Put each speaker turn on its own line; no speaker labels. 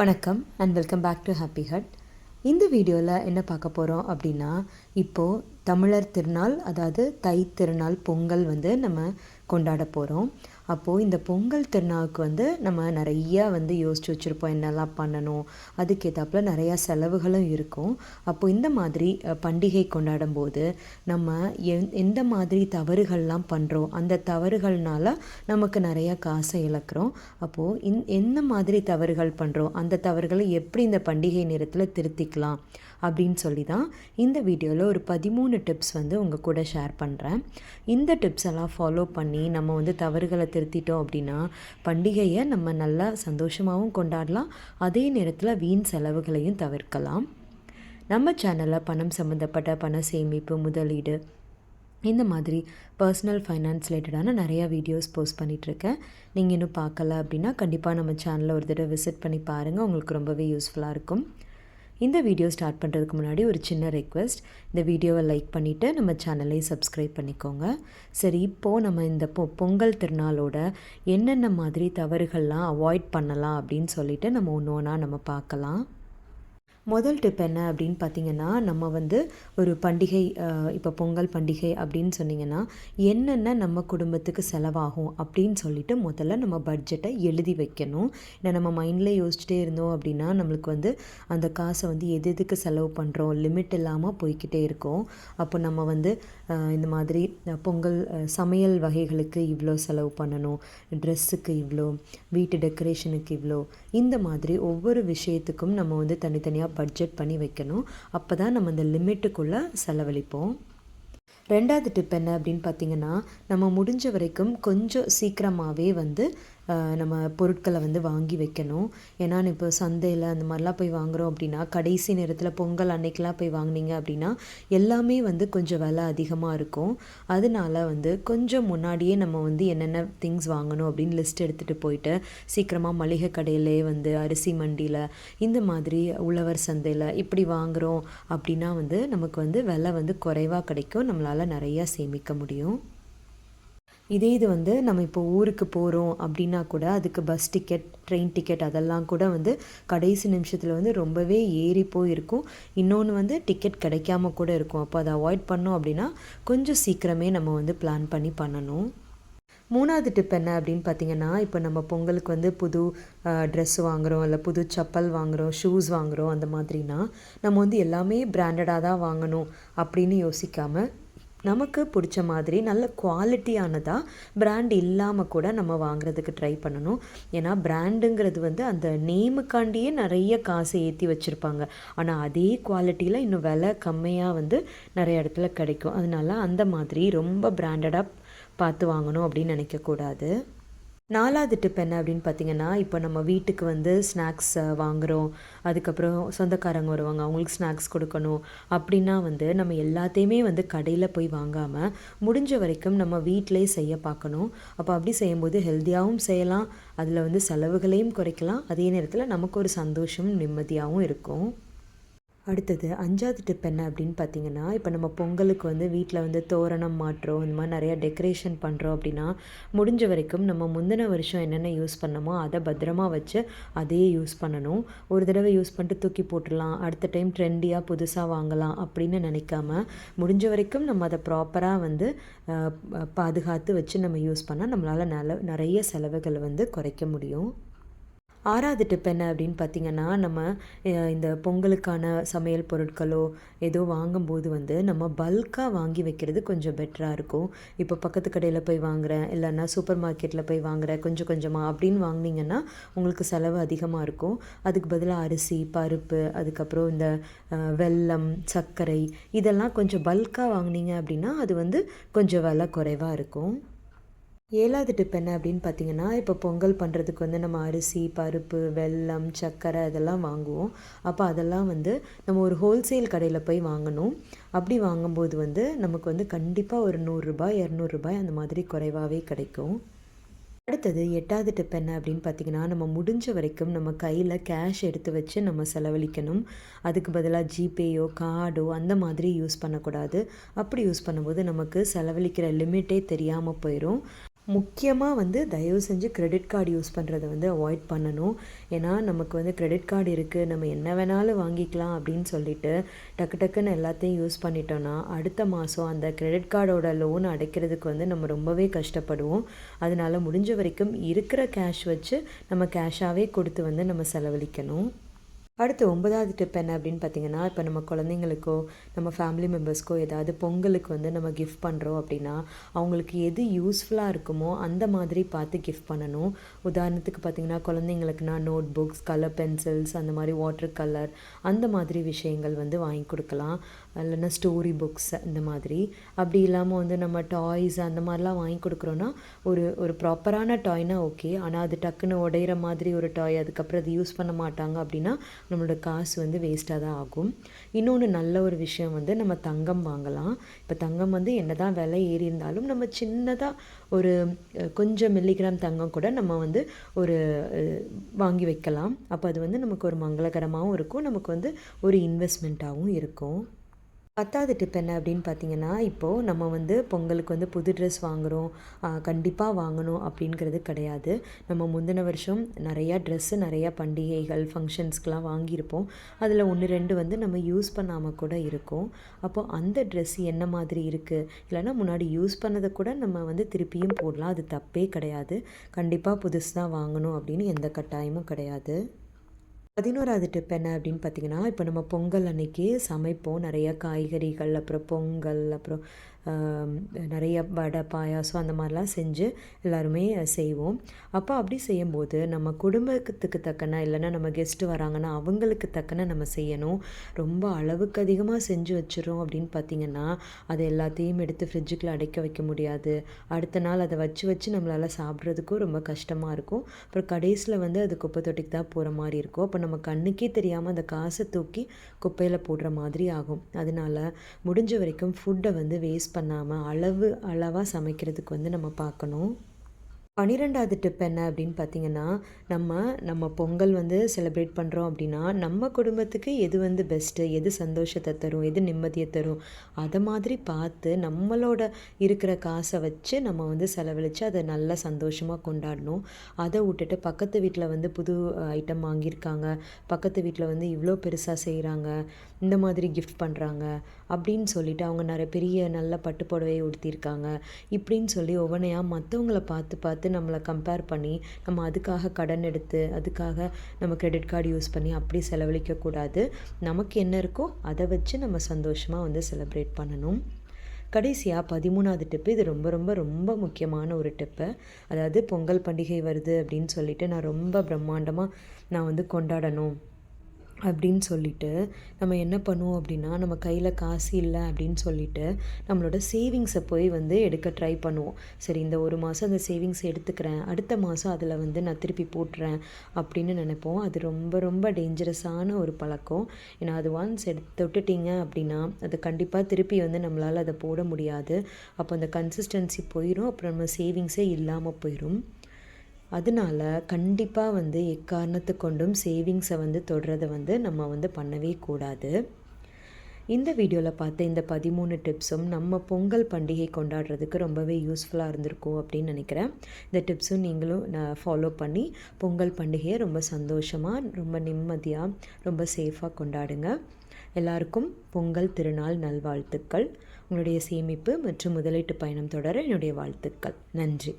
வணக்கம் and welcome back to Happy Hut இந்த வீடியோவில் என்ன பார்க்க போகிறோம் அப்படின்னா இப்போது தமிழர் திருநாள் அதாவது தை திருநாள் பொங்கல் வந்து நம்ம கொண்டாட போகிறோம் அப்போது இந்த பொங்கல் திருநாளுக்கு வந்து நம்ம நிறையா வந்து யோசிச்சு வச்சுருப்போம். என்னெல்லாம் பண்ணணும்? அதுக்கேற்றாப்புல நிறையா செலவுகளும் இருக்கும். அப்போது இந்த மாதிரி பண்டிகை கொண்டாடும் போது நம்ம எந் எந்த மாதிரி தவறுகள்லாம் பண்ணுறோம் அந்த தவறுகள்னால நமக்கு நிறையா காசை இழக்கிறோம். அப்போது இந் என்ன மாதிரி தவறுகள் பண்ணுறோம் அந்த தவறுகளை எப்படி இந்த பண்டிகை நேரத்தில் திருத்திக்கலாம்? அப்படின்னு சொல்லி தான் இந்த வீடியோவில் ஒரு பதிமூணு டிப்ஸ் வந்து உங்கள் கூட ஷேர் பண்ணுறேன் இந்த டிப்ஸ் எல்லாம் ஃபாலோ பண்ணி நம்ம வந்து தவறுகளை திருத்திட்டோம் அப்படின்னா பண்டிகையை நம்ம நல்லா சந்தோஷமாகவும் கொண்டாடலாம். அதே நேரத்தில் வீண் செலவுகளையும் தவிர்க்கலாம். நம்ம சேனலில் பணம் சம்மந்தப்பட்ட பண சேமிப்பு முதலீடு இந்த மாதிரி பர்சனல் ஃபைனான்ஸ் ரிலேட்டடான நிறையா வீடியோஸ் போஸ்ட் பண்ணிகிட்ருக்கேன் நீங்கள் இன்னும் பார்க்கல அப்படின்னா கண்டிப்பாக நம்ம சேனலை ஒரு தடவை விசிட் பண்ணி பாருங்கள் உங்களுக்கு ரொம்பவே யூஸ்ஃபுல்லாக இருக்கும். இந்த வீடியோ ஸ்டார்ட் பண்ணுறதுக்கு முன்னாடி ஒரு சின்ன ரெக்வெஸ்ட் இந்த வீடியோவை லைக் பண்ணிவிட்டு நம்ம சேனலையும் சப்ஸ்கிரைப் பண்ணிக்கோங்க. சரி இப்போது நம்ம இந்த பொ பொங்கல் திருநாளோட என்னென்ன மாதிரி தவறுகள்லாம் அவாய்ட் பண்ணலாம் அப்படின்னு சொல்லிட்டு நம்ம ஒன்று ஒன்றா நம்ம பார்க்கலாம். முதல் டிப் என்ன அப்படின்னு பார்த்தீங்கன்னா நம்ம வந்து ஒரு பண்டிகை இப்போ பொங்கல் பண்டிகை அப்படின்னு சொன்னீங்கன்னா என்னென்ன நம்ம குடும்பத்துக்கு செலவாகும் அப்படின்னு சொல்லிட்டு முதல்ல நம்ம பட்ஜெட்டை எழுதி வைக்கணும். ஏன்னா நம்ம மைண்டில் யோசிச்சுட்டே இருந்தோம் அப்படின்னா நம்மளுக்கு வந்து அந்த காசை வந்து எது எதுக்கு செலவு பண்ணுறோம் லிமிட் இல்லாமல் போய்க்கிட்டே இருக்கும். அப்போ நம்ம வந்து இந்த மாதிரி பொங்கல் சமையல் வகைகளுக்கு இவ்வளோ செலவு பண்ணணும் ட்ரெஸ்ஸுக்கு இவ்வளோ வீட்டு டெக்கரேஷனுக்கு இவ்வளோ இந்த மாதிரி ஒவ்வொரு விஷயத்துக்கும் நம்ம வந்து தனித்தனியாக பட்ஜெட் பண்ணி வைக்கணும். அப்போ தான் நம்ம அந்த லிமிட்டுக்குள்ளே செலவழிப்போம். ரெண்டாவது டிப் என்ன அப்படின்னு பார்த்தீங்கன்னா நம்ம முடிஞ்ச வரைக்கும் கொஞ்சம் சீக்கிரமாகவே வந்து நம்ம பொருட்களை வந்து வாங்கி வைக்கணும். ஏன்னா இப்போ சந்தையில் அந்த மாதிரிலாம் போய் வாங்குகிறோம் அப்படின்னா கடைசி நேரத்தில் பொங்கல் அன்னைக்கெலாம் போய் வாங்குனீங்க அப்படின்னா எல்லாமே வந்து கொஞ்சம் விலை அதிகமாக இருக்கும். அதனால வந்து கொஞ்சம் முன்னாடியே நம்ம வந்து என்னென்ன திங்ஸ் வாங்கணும் அப்படின்னு லிஸ்ட் எடுத்துகிட்டு போயிட்டு சீக்கிரமாக மளிகை கடையிலே வந்து அரிசி மண்டியில் இந்த மாதிரி உழவர் சந்தையில் இப்படி வாங்குகிறோம் அப்படின்னா வந்து நமக்கு வந்து விலை வந்து குறைவாக கிடைக்கும். நம்மளால் நிறையா சேமிக்க முடியும். இதே இது வந்து நம்ம இப்போ ஊருக்கு போகிறோம் அப்படின்னா கூட அதுக்கு பஸ் டிக்கெட் ட்ரெயின் டிக்கெட் அதெல்லாம் கூட வந்து கடைசி நிமிஷத்தில் வந்து ரொம்பவே ஏறி போயிருக்கும். இன்னொன்று வந்து டிக்கெட் கிடைக்காம கூட இருக்கும். அப்போ அதை அவாய்ட் பண்ணோம் அப்படின்னா கொஞ்சம் சீக்கிரமே நம்ம வந்து பிளான் பண்ணி பண்ணணும். மூணாவது டிப் என்ன அப்படின்னு பார்த்தீங்கன்னா இப்போ நம்ம பொங்கலுக்கு வந்து புது ட்ரெஸ் வாங்குகிறோம் இல்லை புது செப்பல் வாங்குகிறோம் ஷூஸ் வாங்குகிறோம் அந்த மாதிரினா நம்ம வந்து எல்லாமே பிராண்டடாக தான் வாங்கணும் அப்படின்னு யோசிக்காமல் நமக்கு பிடிச்ச மாதிரி நல்ல குவாலிட்டியானதாக பிராண்ட் இல்லாமல் கூட நம்ம வாங்குறதுக்கு ட்ரை பண்ணணும். ஏன்னா பிராண்டுங்கிறது வந்து அந்த நேமுக்காண்டியே நிறைய காசு ஏற்றி வச்சுருப்பாங்க. ஆனால் அதே குவாலிட்டியில் இன்னும் விலை கம்மியாக வந்து நிறைய இடத்துல கிடைக்கும். அதனால அந்த மாதிரி ரொம்ப பிராண்டடாக பார்த்து வாங்கணும் அப்படின்னு நினைக்கக்கூடாது. நாலாவது டிப் என்ன அப்படின்னு பார்த்தீங்கன்னா இப்போ நம்ம வீட்டுக்கு வந்து ஸ்நாக்ஸ் வாங்குகிறோம் அதுக்கப்புறம் சொந்தக்காரங்க வருவாங்க அவங்களுக்கு ஸ்நாக்ஸ் கொடுக்கணும். அப்படின்னா வந்து நம்ம எல்லாத்தையுமே வந்து கடையில் போய் வாங்காமல் முடிஞ்ச வரைக்கும் நம்ம வீட்டிலே செய்ய பார்க்கணும். அப்போ அப்படி செய்யும்போது ஹெல்த்தியாகவும் செய்யலாம். அதில் வந்து செலவுகளையும் குறைக்கலாம். அதே நேரத்தில் நமக்கு ஒரு சந்தோஷம் நிம்மதியாகவும் இருக்கும். அடுத்தது அஞ்சாவது டிப் என்ன அப்படின்னு பார்த்தீங்கன்னா இப்போ நம்ம பொங்கலுக்கு வந்து வீட்டில் வந்து தோரணம் மாட்டுறோம் இந்த மாதிரி நிறையா டெக்கரேஷன் பண்ணுறோம் அப்படின்னா முடிஞ்ச வரைக்கும் நம்ம முந்தின வருஷம் என்னென்ன யூஸ் பண்ணமோ அதை பத்திரமா வச்சு அதையே யூஸ் பண்ணணும். ஒரு தடவை யூஸ் பண்ணிட்டு தூக்கி போட்டுடலாம். அடுத்த டைம் ட்ரெண்டியாக புதுசாக வாங்கலாம் அப்படின்னு நினைக்காம முடிஞ்ச வரைக்கும் நம்ம அதை ப்ராப்பராக வந்து பாதுகாத்து வச்சு நம்ம யூஸ் பண்ணால் நம்மளால் நல்ல நிறைய செலவுகளை வந்து குறைக்க முடியும். ஆறாவது டிப் என்ன அப்படின்னு பார்த்தீங்கன்னா நம்ம இந்த பொங்கலுக்கான சமையல் பொருட்களோ ஏதோ வாங்கும்போது வந்து நம்ம பல்காக வாங்கி வைக்கிறது கொஞ்சம் பெட்டராக இருக்கும். இப்போ பக்கத்து கடையில் போய் வாங்குறேன் இல்லைன்னா சூப்பர் மார்க்கெட்டில் போய் வாங்குறேன் கொஞ்சம் கொஞ்சமாக அப்படின்னு வாங்குனீங்கன்னா உங்களுக்கு செலவு அதிகமாக இருக்கும். அதுக்கு பதிலாக அரிசி பருப்பு அதுக்கப்புறம் இந்த வெல்லம் சர்க்கரை இதெல்லாம் கொஞ்சம் பல்காக வாங்குனீங்க அப்படின்னா அது வந்து கொஞ்சம் விலை குறைவாக இருக்கும். ஏழாவது டிப் என்ன அப்படின்னு பார்த்தீங்கன்னா இப்போ பொங்கல் பண்ணுறதுக்கு வந்து நம்ம அரிசி பருப்பு வெல்லம் சர்க்கரை இதெல்லாம் வாங்குவோம். அப்போ அதெல்லாம் வந்து நம்ம ஒரு ஹோல்சேல் கடையில் போய் வாங்கணும். அப்படி வாங்கும்போது வந்து நமக்கு வந்து கண்டிப்பாக ஒரு நூறுரூபாய் இரநூறுபாய் அந்த மாதிரி குறைவாகவே கிடைக்கும். அடுத்தது எட்டாவது டிப் என்ன அப்படின்னு பார்த்தீங்கன்னா நம்ம முடிஞ்ச வரைக்கும் நம்ம கையில் கேஷ் எடுத்து வச்சு நம்ம செலவழிக்கணும். அதுக்கு பதிலாக ஜிபேயோ கார்டோ அந்த மாதிரி யூஸ் பண்ணக்கூடாது. அப்படி யூஸ் பண்ணும்போது நமக்கு செலவழிக்கிற லிமிட்டே தெரியாமல் போயிடும் முக்கியமாக வந்து தயவு செஞ்சு கிரெடிட் கார்டு யூஸ் பண்ணுறதை வந்து அவாய்ட் பண்ணணும். ஏன்னா நமக்கு வந்து கிரெடிட் கார்டு இருக்குது நம்ம என்ன வேணாலும் வாங்கிக்கலாம் அப்படின்னு சொல்லிட்டு டக்கு டக்குன்னு எல்லாத்தையும் யூஸ் பண்ணிட்டோன்னா அடுத்த மாதம் அந்த கிரெடிட் கார்டோட லோன் அடைக்கிறதுக்கு வந்து நம்ம ரொம்பவே கஷ்டப்படுவோம். அதனால் முடிஞ்ச வரைக்கும் இருக்கிற கேஷ் வச்சு நம்ம கேஷாகவே கொடுத்து வந்து நம்ம செலவழிக்கணும். அடுத்து ஒன்பதாவது டிப் என்ன அப்படின்னு பார்த்தீங்கன்னா இப்போ நம்ம குழந்தைங்களுக்கோ நம்ம ஃபேமிலி மெம்பர்ஸ்க்கோ ஏதாவது பொங்கலுக்கு வந்து நம்ம கிஃப்ட் பண்ணுறோம் அப்படின்னா அவங்களுக்கு எது யூஸ்ஃபுல்லாக இருக்குமோ அந்த மாதிரி பார்த்து கிஃப்ட் பண்ணணும். உதாரணத்துக்கு பார்த்திங்கன்னா குழந்தைங்களுக்குனா நோட் புக்ஸ் கலர் பென்சில்ஸ் அந்த மாதிரி வாட்டர் கலர் அந்த மாதிரி விஷயங்கள் வந்து வாங்கி கொடுக்கலாம். இல்லைன்னா ஸ்டோரி புக்ஸ் இந்த மாதிரி. அப்படி இல்லாமல் வந்து நம்ம டாய்ஸ் அந்த மாதிரிலாம் வாங்கி கொடுக்குறோன்னா ஒரு ஒரு ப்ராப்பரான டாய்னா ஓகே ஆனால் அது டக்குன்னு உடையிற மாதிரி ஒரு டாய் அதுக்கப்புறம் அது யூஸ் பண்ண மாட்டாங்க அப்படின்னா நம்மளோட காசு வந்து வேஸ்ட்டாக தான் ஆகும். இன்னொன்று நல்ல ஒரு விஷயம் வந்து நம்ம தங்கம் வாங்கலாம். இப்போ தங்கம் வந்து என்ன தான் விலை ஏறி இருந்தாலும் நம்ம சின்னதாக ஒரு கொஞ்சம் மில்லிகிராம் தங்கம் கூட நம்ம வந்து ஒரு வாங்கி வைக்கலாம். அப்போ அது வந்து நமக்கு ஒரு மங்களகரமாகவும் இருக்கும். நமக்கு வந்து ஒரு இன்வெஸ்ட்மெண்ட்டாகவும் இருக்கும். பத்தாவது டிப் என்ன அப்படின்னு பார்த்தீங்கன்னா இப்போது நம்ம வந்து பொங்கலுக்கு வந்து புது ட்ரெஸ் வாங்குகிறோம் கண்டிப்பாக வாங்கணும் அப்படிங்கிறது கிடையாது. நம்ம முந்தின வருஷம் நிறையா ட்ரெஸ்ஸு நிறையா பண்டிகைகள் ஃபங்க்ஷன்ஸ்க்கெலாம் வாங்கியிருப்போம். அதில் ஒன்று ரெண்டு வந்து நம்ம யூஸ் பண்ணாமல் கூட இருக்கும். அப்போது அந்த ட்ரெஸ் என்ன மாதிரி இருக்குது இல்லைன்னா முன்னாடி யூஸ் பண்ணதை கூட நம்ம வந்து திருப்பியும் போடலாம். அது தப்பே கிடையாது. கண்டிப்பாக புதுசு தான் வாங்கணும் அப்படின்னு எந்த கட்டாயமும் கிடையாது. பதினோராவது டிப் என்ன அப்படின்னு பார்த்தீங்கன்னா இப்போ நம்ம பொங்கல் அன்னைக்கு சமைப்போம். நிறைய காய்கறிகள் அப்புறம் பொங்கல் அப்புறம் நிறைய வடை பாயாசம் அந்த மாதிரிலாம் செஞ்சு எல்லாருமே செய்வோம். அப்போ அப்படி செய்யும்போது நம்ம குடும்பத்துக்கு தக்கன இல்லைன்னா நம்ம கெஸ்ட்டு வராங்கன்னா அவங்களுக்கு தக்கன நம்ம செய்யணும். ரொம்ப அளவுக்கு அதிகமாக செஞ்சு வச்சிடும் அப்படின்னு பார்த்திங்கன்னா அதை எல்லாத்தையும் எடுத்து ஃப்ரிட்ஜுக்குள்ள அடைக்க வைக்க முடியாது. அடுத்த நாள் அதை வச்சு வச்சு நம்மளால் சாப்பிட்றதுக்கும் ரொம்ப கஷ்டமாக இருக்கும். அப்புறம் கடைசியில் வந்து அது குப்பை தொட்டிக்கு தான் போகிற மாதிரி இருக்கும். அப்போ நம்ம கண்ணுக்கே தெரியாமல் அந்த காசை தூக்கி குப்பையில் போடுற மாதிரி ஆகும். அதனால் முடிஞ்ச வரைக்கும் ஃபுட்டை வந்து வேஸ்ட் பண்ணாமல் அளவு அளவாக சமைக்கிறதுக்கு வந்து நம்ம பார்க்கணும். பன்னிரெண்டாவது டிப் என்ன அப்படின்னு பார்த்தீங்கன்னா நம்ம நம்ம பொங்கல் வந்து செலிப்ரேட் பண்ணுறோம் அப்படின்னா நம்ம குடும்பத்துக்கு எது வந்து பெஸ்ட்டு எது சந்தோஷத்தை தரும் எது நிம்மதியை தரும் அதை மாதிரி பார்த்து நம்மளோட இருக்கிற காசை வச்சு நம்ம வந்து செலவழித்து அதை நல்லா சந்தோஷமாக கொண்டாடணும். அதை விட்டுட்டு பக்கத்து வீட்டில் வந்து புது ஐட்டம் வாங்கியிருக்காங்க. பக்கத்து வீட்டில் வந்து இவ்வளோ பெருசாக செய்கிறாங்க இந்த மாதிரி கிஃப்ட் பண்ணுறாங்க அப்படின்னு சொல்லிட்டு அவங்க நிறைய பெரிய நல்ல பட்டு புடவையை உடுத்தியிருக்காங்க. இப்படின்னு சொல்லி ஒவ்வொன்றையாக மற்றவங்கள பார்த்து பார்த்து நம்மளை கம்பேர் பண்ணி நம்ம அதுக்காக கடன் எடுத்து அதுக்காக நம்ம கிரெடிட் கார்டு யூஸ் பண்ணி அப்படி செலவழிக்கக்கூடாது நமக்கு என்ன இருக்கோ அதை வச்சு நம்ம சந்தோஷமாக வந்து செலிப்ரேட் பண்ணணும். கடைசியாக பதிமூணாவது டிப்பு இது ரொம்ப ரொம்ப ரொம்ப முக்கியமான ஒரு டிப்பு அதாவது பொங்கல் பண்டிகை வருது அப்படின்னு சொல்லிட்டு நான் ரொம்ப பிரம்மாண்டமாக நான் வந்து கொண்டாடணும். அப்படின்னு சொல்லிட்டு நம்ம என்ன பண்ணுவோம் அப்படின்னா நம்ம கையில் காசு இல்லை அப்படின்னு சொல்லிட்டு நம்மளோட சேவிங்ஸை போய் வந்து எடுக்க ட்ரை பண்ணுவோம். சரி இந்த ஒரு மாதம் அந்த சேவிங்ஸ் எடுத்துக்கிறேன் அடுத்த மாதம் அதில் வந்து நான் திருப்பி போட்டுறேன் அப்படின்னு நினைப்போம். அது ரொம்ப ரொம்ப டேஞ்சரஸான ஒரு பழக்கம். ஏன்னா அது ஒன்ஸ் எடுத்து தொட்டுட்டிங்க அப்படின்னா அது கண்டிப்பாக திருப்பி வந்து நம்மளால் அதை போட முடியாது. அப்போ அந்த கன்சிஸ்டன்சி போயிடும் அப்புறம் நம்ம சேவிங்ஸே இல்லாமல் போயிடும் அதனால கண்டிப்பாக வந்து எக்காரணத்து கொண்டும் சேவிங்ஸை வந்து தொடுறதை வந்து நம்ம வந்து பண்ணவே கூடாது. இந்த வீடியோவில் பார்த்த இந்த பதிமூணு டிப்ஸும் நம்ம பொங்கல் பண்டிகை கொண்டாடுறதுக்கு ரொம்பவே யூஸ்ஃபுல்லாக இருந்திருக்கும் அப்படின்னு நினைக்கிறேன். இந்த டிப்ஸும் நீங்களும் நான் ஃபாலோ பண்ணி பொங்கல் பண்டிகையை ரொம்ப சந்தோஷமாக ரொம்ப நிம்மதியாக ரொம்ப சேஃபாக கொண்டாடுங்க. எல்லாருக்கும் பொங்கல் திருநாள் நல்வாழ்த்துக்கள். உங்களுடைய சேமிப்பு மற்றும் முதலீட்டு பயணம் தொடர என்னுடைய வாழ்த்துக்கள். நன்றி.